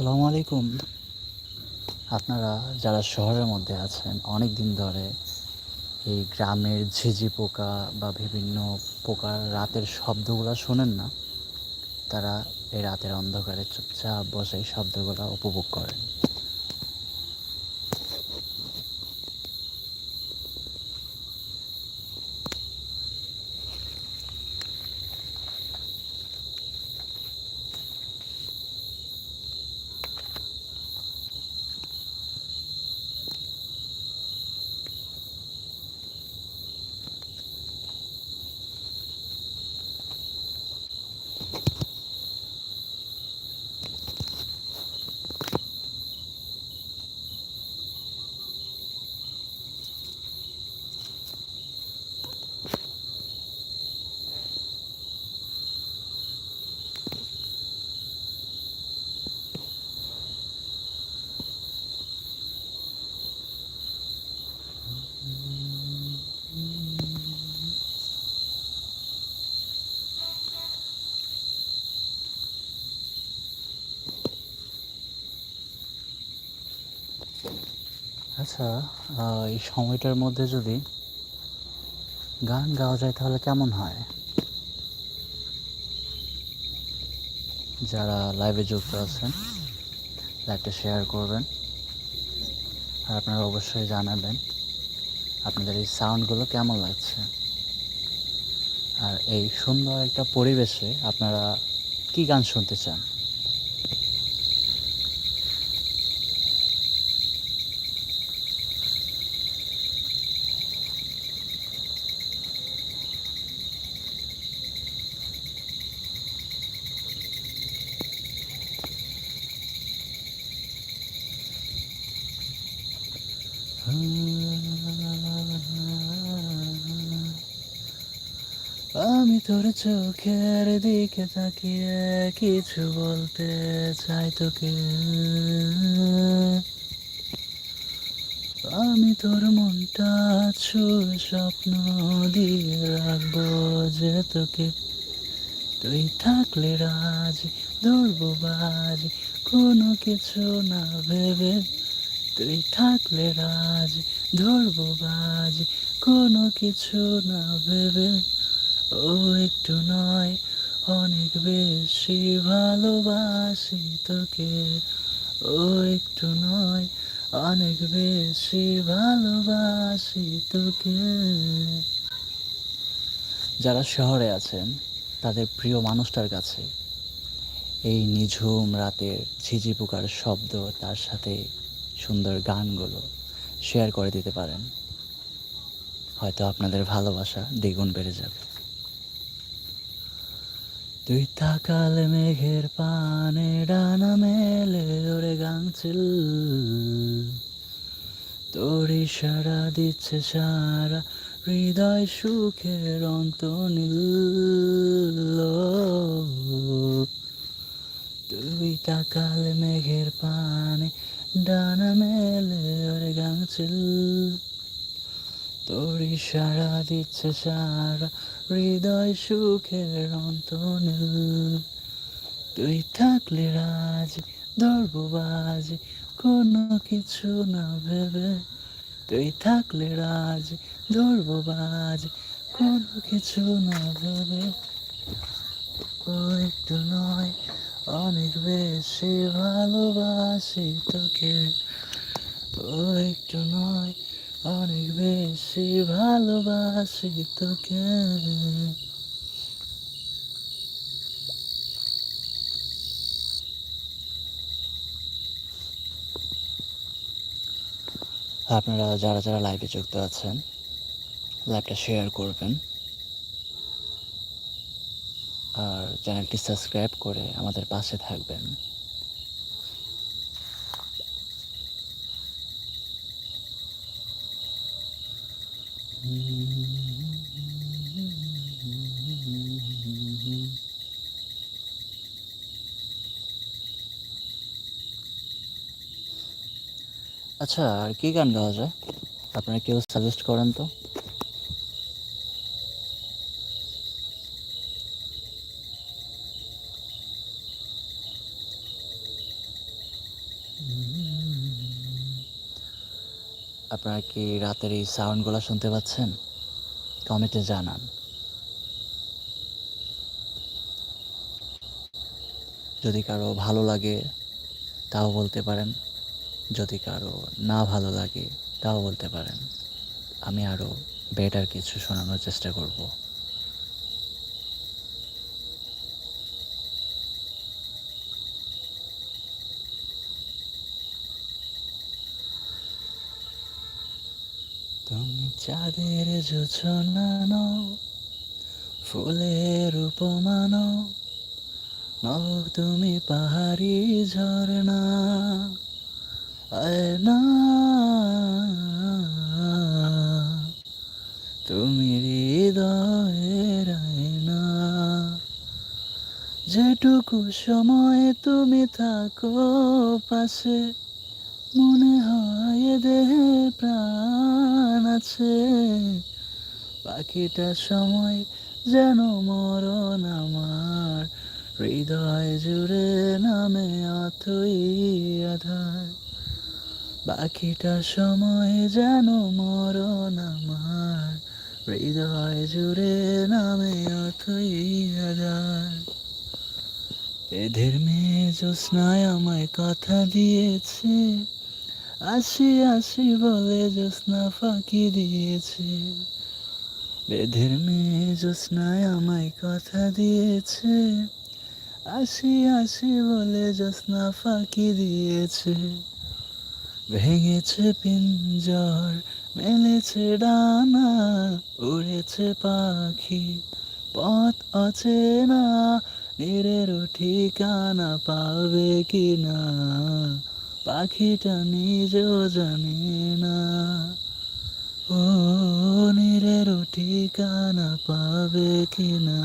আসসালামু আলাইকুম। আপনারা যারা শহরের মধ্যে আছেন অনেক দিন ধরে এই গ্রামের ঝিঝি পোকা বা বিভিন্ন পোকার রাতের শব্দগুলো শোনেন না, তারা এই রাতের অন্ধকারে চুপচাপ বসে এই শব্দগুলো উপভোগ করেন। আচ্ছা এই সময়টার মধ্যে যদি গান গাওয়া যায় তাহলে কেমন হয়? যারা লাইভে যুক্ত আছেন লাইভটা শেয়ার করবেন। আর আপনারা অবশ্যই জানাবেন। আপনাদের এই সাউন্ডগুলো কেমন লাগছে? আর এই সুন্দর একটা পরিবেশে আপনারা কি গান শুনতে চান আমি তোর চোখের দিকে তাকিয়ে কিছু বলতে চাই তোকে। আমি তোর মনটা ছুঁয়ে স্বপ্ন দিয়ে রাখব যে তোকে। তুই থাকলে রাজ, ধরবো বাজ, কোনো কিছু না ভেবে। তুই থাকলে রাজ, ধরবো বাজ, কোনো কিছু না ভেবে। ও একটু নয়, অনেক বেশি ভালোবাসি তোকে। ও একটু নয়, অনেক বেশি ভালোবাসি তোকে। যারা শহরে আছেন, তাদের প্রিয় মানুষটার কাছে এই নিঝুম রাতের ঝিঝি পোকার শব্দ তার সাথে সুন্দর গানগুলো শেয়ার করে দিতে পারেন। হয়তো আপনাদের ভালোবাসা দ্বিগুণ বেড়ে যাবে। তুই তাকালে মেঘের পানে, ডানা মেলে ওরে গাংছিল তোর ইশারা দিচ্ছে সারা, হৃদয় সুখের অন্ত নীল। তুই তাকালে মেঘের পানে, ডানা মেলে ওরে গাংছিল তোর ইশারা দিচ্ছে সারা হৃদয় সুখের অন্ত নীল তুই থাকলে রাজ, ধরবো বাজ, কোনো কিছু না ভেবে। তুই থাকলে রাজ, ধরবো বাজ, কোনো কিছু না ভেবে। একটু নয়, অনেক বেশি ভালোবাসি তোকে। ও একটু নয় অনেক বেশি ভালোবাসি তোকে। আপনারা যারা যারা লাইভে যুক্ত আছেন লাইভটা শেয়ার করবেন। আর চ্যানেলটি সাবস্ক্রাইব করে আমাদের পাশে থাকবেন। আচ্ছা আর কী গান গাওয়া যায়? আপনারা কেউ সাজেস্ট করেন তো? আপনারা কি রাতের এই সাউন্ডগুলো শুনতে পাচ্ছেন? কমেন্টে জানান। যদি কারও ভালো লাগে, তাও বলতে পারেন। যদি কারও না ভালো লাগে, তাও বলতে পারেন। আমি আরও বেটার কিছু শোনানোর চেষ্টা করব। তুমি চাঁদের যোছনানো ফুলের উপমানো নও তুমি পাহাড়ি ঝর্ণা। তুমি হৃদয়ের আয়না। যেটুকু সময় তুমি থাকো পাশে, মনে হয় দেহে প্রাণ আছে। পাখিটা সময় যেন মরণ আমার, হৃদয় জুড়ে নামে অথই আধার। বাকিটা সময় যেন মরণ আমার, হৃদয় জুড়ে নামে এদের মেয়ে জ্যোৎস্নায় আমায় কথা দিয়েছে, আসি আসি বলে জ্যোৎস্না ফাঁকি দিয়েছে। বেদের মেয়ে জ্যোৎস্নায় আমায় কথা দিয়েছে, আসি আসি বলে জ্যোৎস্না ফাঁকি দিয়েছে। ভেঙেছে পিঞ্জর, মেলেছে ডানা, উড়েছে পাখি। পথ আছে অচেনা নিরের ঠিকানা পাবে কি না পাখিটা নিজেও জানে না। ও নিরের ঠিকানা পাবে কি না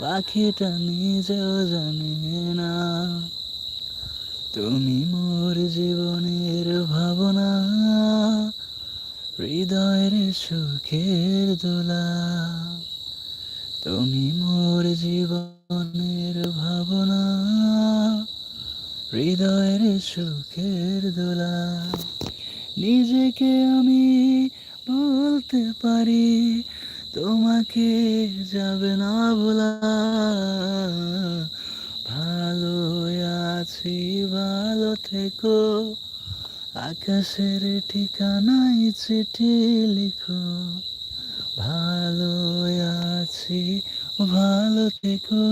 পাখিটা নিজেও জানে না। তুমি মোর জীবনের ভাবনা, হৃদয়ের সুখের দোলা। তুমি মোর জীবনের ভাবনা, হৃদয়ের সুখের দোলা। নিজেকে আমি বলতে পারি, তোমাকে যাবে না বলা ভালো আছি, ভালো থেকো। আকাশের ঠিকানায় চিঠি লিখো। ভালো আছি, ভালো থেকো।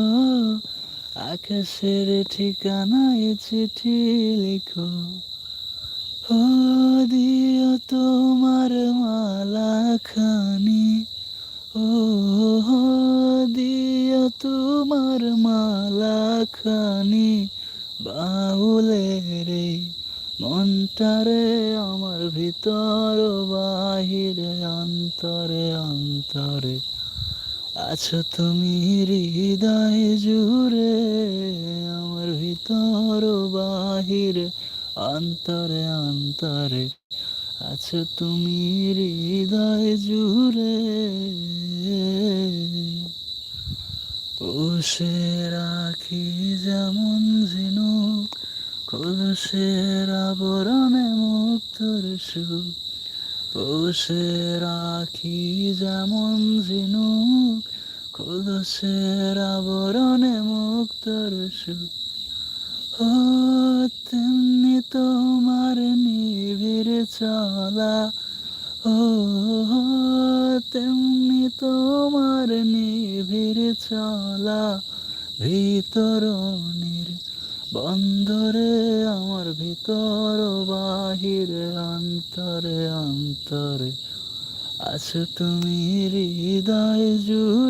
আকাশের ঠিকানায় চিঠি লিখো। ও দিও তোমার মালা খানি দিও তোমার মালা খানি বাউলের এই মনটারে আমার ভিতর বাহিরে অন্তরে অন্তরে। আছো তুমি হৃদয় জুড়ে, আমার ভিতর বাহিরে অন্তরে অন্তরে। আছো তুমি হৃদয় জুড়ে। পুষে রাখি যেমন ঝিনুক কলসের আবরণে মুক্তর সুখ। পুষে রাখি যেমন ঝিনুক কলসের আবরণে মুক্তর সুখ। ও তেমনি তোমার নিবিড় চলা। ও তেমনি তোমার নিবিড় চলা। ভিতরণের বন্দরে, আমার ভিতর বাহিরে, অন্তরে অন্তরে। আছো তুমি হৃদয় জুড়ে।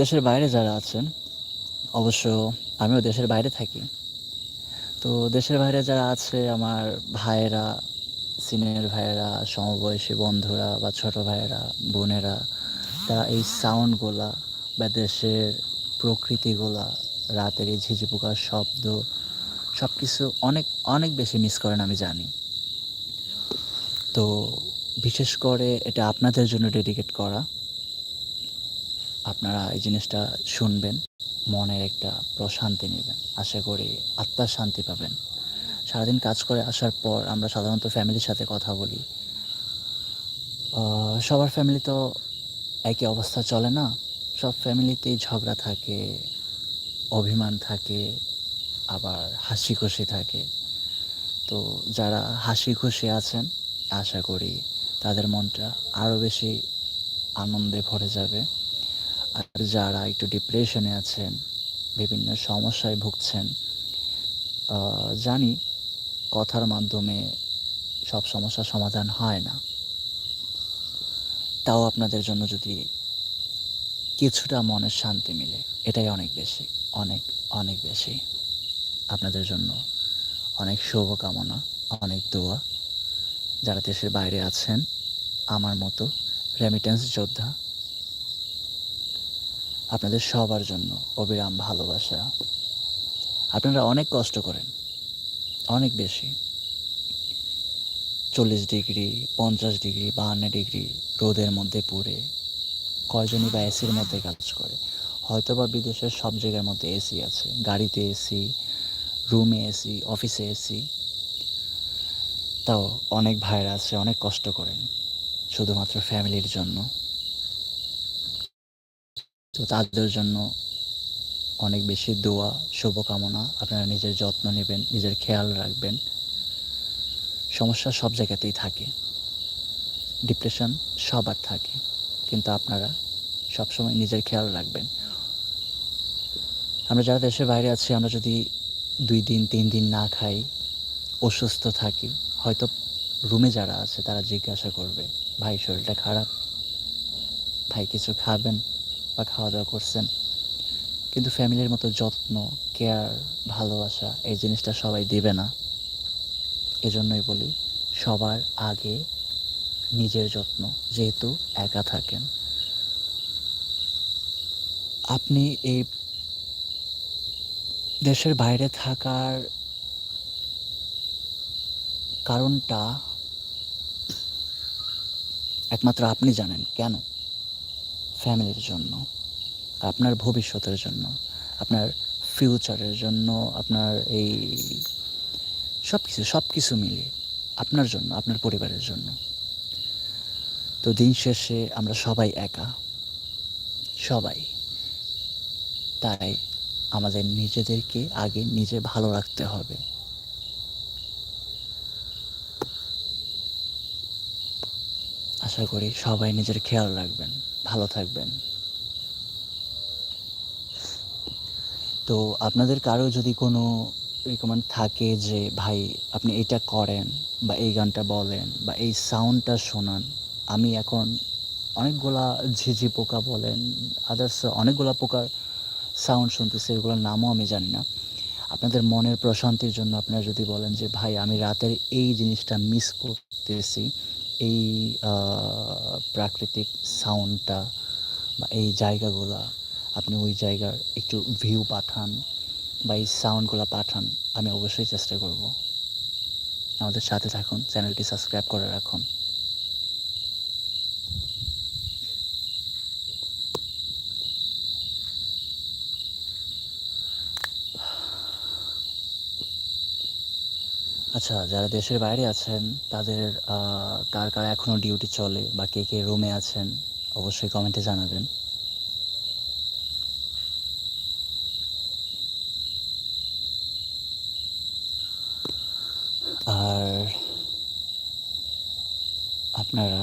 দেশের বাইরে যারা আছেন, অবশ্য আমিও দেশের বাইরে থাকি। তো দেশের বাইরে যারা আছে, আমার ভাইয়েরা, সিনিয়র ভাইয়েরা, সমবয়সী বন্ধুরা বা ছোট ভাইয়েরা, বোনেরা, তারা এই সাউন্ডগুলা বা দেশের প্রকৃতিগুলা, রাতের এই ঝিঝি পোকার শব্দ সব কিছু অনেক অনেক বেশি মিস করেন আমি জানি। তো বিশেষ করে এটা আপনাদের জন্য ডেডিকেট করা। আপনারা এই জিনিসটা শুনবেন, মনের একটা প্রশান্তি নেবেন। আশা করি আত্মার শান্তি পাবেন। সারাদিন কাজ করে আসার পর আমরা সাধারণত ফ্যামিলির সাথে কথা বলি। সবার ফ্যামিলি তো একই অবস্থা চলে না? সব ফ্যামিলিতেই ঝগড়া থাকে, অভিমান থাকে, আবার হাসি খুশি থাকে। তো যারা হাসি খুশি আছেন, আশা করি তাদের মনটা আরও বেশি আনন্দে ভরে যাবে। আর যারা একটু ডিপ্রেশনে আছেন, বিভিন্ন সমস্যায় ভুগছেন জানি কথার মাধ্যমে সব সমস্যার সমাধান হয় না। তাও আপনাদের জন্য যদি কিছুটা মনের শান্তি মিলে, এটাই অনেক বেশি, অনেক অনেক বেশি। আপনাদের জন্য অনেক শুভকামনা, অনেক দোয়া। যারা দেশের বাইরে আছেন, আমার মতো রেমিটেন্স যোদ্ধা আপনাদের সবার জন্য অবিরাম ভালোবাসা। আপনারা অনেক কষ্ট করেন, অনেক বেশি। চল্লিশ ডিগ্রি, পঞ্চাশ ডিগ্রি, বাহান্ন ডিগ্রি রোদের মধ্যে পুড়ে কয়জনই বা এসির মধ্যে কাজ করে। হয়তো বা বিদেশের সব জায়গার মধ্যে এসি আছে, গাড়িতে এসি, রুমে এসি, অফিসে এসি। তাও অনেক ভাইরা আছে, অনেক কষ্ট করেন, শুধুমাত্র ফ্যামিলির জন্য। তো তাদের জন্য অনেক বেশি দোয়া, শুভকামনা। আপনারা নিজের যত্ন নেবেন, নিজের খেয়াল রাখবেন। সমস্যা সব জায়গাতেই থাকে। ডিপ্রেশন সবার থাকে। কিন্তু আপনারা সবসময় নিজের খেয়াল রাখবেন। আমরা যারা দেশের বাইরে আছি, আমরা যদি দুই দিন, তিন দিন না খাই, অসুস্থ থাকি, হয়তো রুমে যারা আছে, তারা জিজ্ঞাসা করবে, ভাই, শরীরটা খারাপ? ভাই, কিছু খাবেন? বা খাওয়া দাওয়া করছেন। কিন্তু ফ্যামিলির মতো যত্ন, কেয়ার, ভালোবাসা এই জিনিসটা সবাই দেবে না। এজন্যই বলি, সবার আগে নিজের যত্ন, যেহেতু একা থাকেন। আপনি এই দেশের বাইরে থাকার কারণটা একমাত্র আপনি জানেন। কেন? ফ্যামিলির জন্য, আপনার ভবিষ্যতের জন্য, আপনার ফিউচারের জন্য, আপনার এই সব কিছু সব কিছু মিলিয়ে আপনার জন্য, আপনার পরিবারের জন্য। তো দিন শেষে আমরা সবাই একা, সবাই। তাই আমাদের নিজেদেরকে আগে নিজে ভালো রাখতে হবে। আশা করি সবাই নিজের খেয়াল রাখবেন, ভালো থাকবেন। তো আপনাদের কারও যদি কোনো রিকমেন্ড থাকে যে, ভাই, আপনি এটা করেন বা এই গানটা বলেন বা এই সাউন্ডটা শোনান। আমি এখন অনেকগুলা ঝিঝি পোকা বলেন আদার্স অনেকগুলা পোকার সাউন্ড শুনতেছি, এগুলোর নামও আমি জানি না। আপনাদের মনের প্রশান্তির জন্য আপনারা যদি বলেন যে, ভাই, আমি রাতের এই জিনিসটা মিস করতেছি। এই প্রাকৃতিক সাউন্ডটা বা এই জায়গাগুলা, আপনি ওই জায়গার একটু ভিউ পাঠান বা এই সাউন্ডগুলো পাঠান, আমি অবশ্যই চেষ্টা করব। আমাদের সাথে থাকুন চ্যানেলটি সাবস্ক্রাইব করে রাখুন। আচ্ছা যারা দেশের বাইরে আছেন, তাদের কার কার এখনও ডিউটি চলে বা কে কে রুমে আছেন, অবশ্যই কমেন্টে জানাবেন। আর আপনারা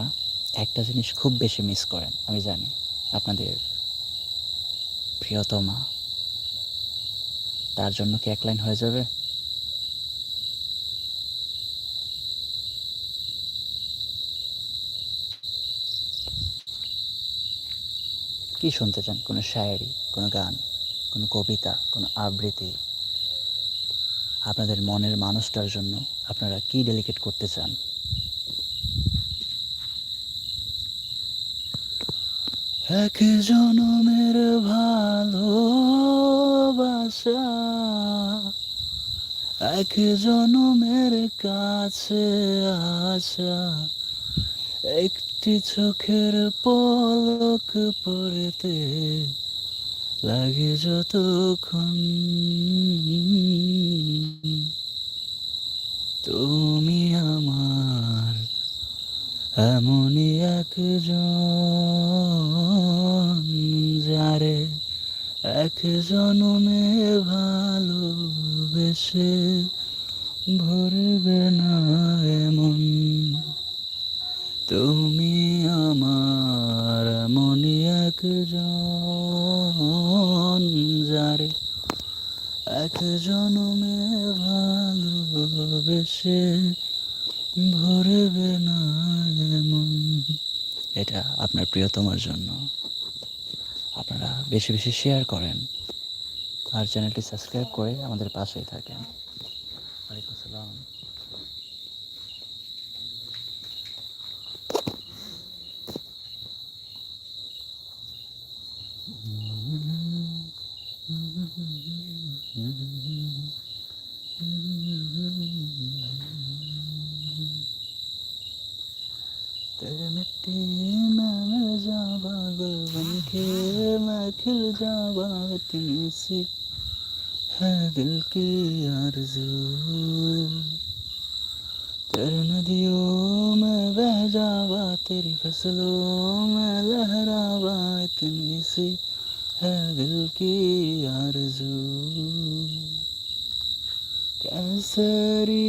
একটা জিনিস খুব বেশি মিস করেন, আমি জানি, আপনাদের প্রিয়তমা। তার জন্য কি এক লাইন হয়ে যাবে? কি শুনতে চান? কোনো শায়েরি, কোনো গান, কোনো কবিতা, কোনো আবৃত্তি? আপনাদের মনের মানুষটার জন্য আপনারা কি ডেলিকেট করতে চান? এক জনমের ভালোবাসা, এক জনমের কাছে আসা একটি চোখের পলক পড়তে লাগে যতক্ষণ। তুমি আমার এমনই একজন যারে এক জনমে ভালোবেসে ভরবে না এমন তুমি আমার এমনই একজন, যারে এক জনমে ভালোবেসে ভরবে না এমন। এটা আপনার প্রিয়তমার জন্য। আপনারা বেশি বেশি শেয়ার করেন আর চ্যানেলটি সাবস্ক্রাইব করে আমাদের পাশেই থাকেন। सी है दिल की आरज़ू। तेरे नदियों में बह जावा, तेरी फ़सलों में लहरावा, इतनी सी है दिल की आरज़ू। कैसरी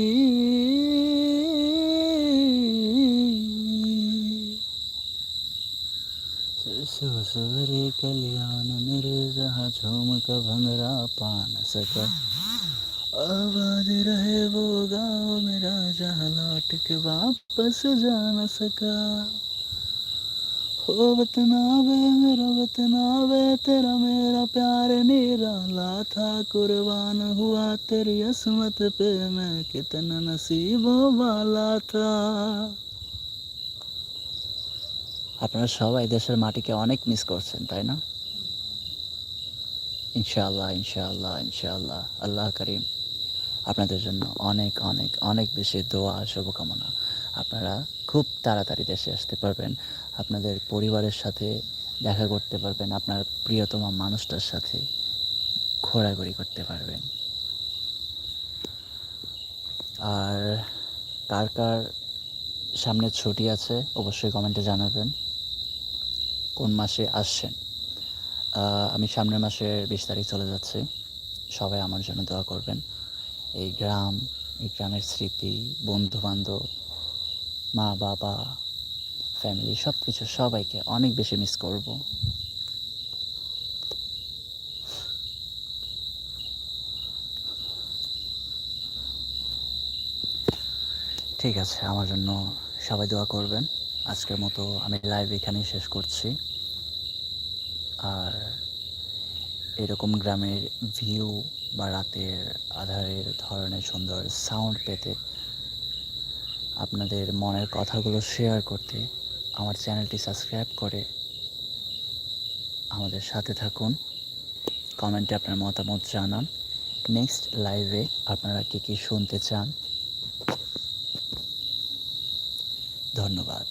सरसों सवरे कल्याण जहाँ झूम का भंगरा पा न सका। आबाद रहे वो गाँव मेरा जहाँ लौट के वापस जा न सका। हो बतनावे मेरा बतनावे तेरा मेरा प्यार निराला था कुर्बान हुआ, तेरी असमत पे मैं कितना नसीबों वाला था। আপনারা সবাই দেশের মাটিকে অনেক মিস করছেন, তাই না? ইনশাআল্লাহ ইনশাআল্লাহ ইনশাআল্লাহ। আল্লাহ করিম আপনাদের জন্য অনেক অনেক অনেক বেশি দোয়া শুভকামনা। আপনারা খুব তাড়াতাড়ি দেশে আসতে পারবেন, আপনাদের পরিবারের সাথে দেখা করতে পারবেন, আপনার প্রিয়তমা মানুষটার সাথে ঘোরাঘুরি করতে পারবেন। আর কার কার সামনে ছুটি আছে, অবশ্যই কমেন্টে জানাবেন। কোন মাসে আসছেন? আমি সামনের মাসের বিশ তারিখ চলে যাচ্ছি। সবাই আমার জন্য দোয়া করবেন। এই গ্রাম, এই গ্রামের স্মৃতি বন্ধু বান্ধব মা, বাবা ফ্যামিলি সব কিছু সবাইকে অনেক বেশি মিস করব। ঠিক আছে, আমার জন্য সবাই দোয়া করবেন। আজকের মতো আমি লাইভ এখানেই শেষ করছি। আর এরকম গ্রামের ভিউ বা রাতের আধারের ধরনের সুন্দর সাউন্ড পেতে আপনাদের মনের কথাগুলো শেয়ার করতে আমার চ্যানেলটি সাবস্ক্রাইব করে আমাদের সাথে থাকুন। কমেন্টে আপনার মতামত জানান। নেক্সট লাইভে আপনারা কী কী শুনতে চান? ধন্যবাদ।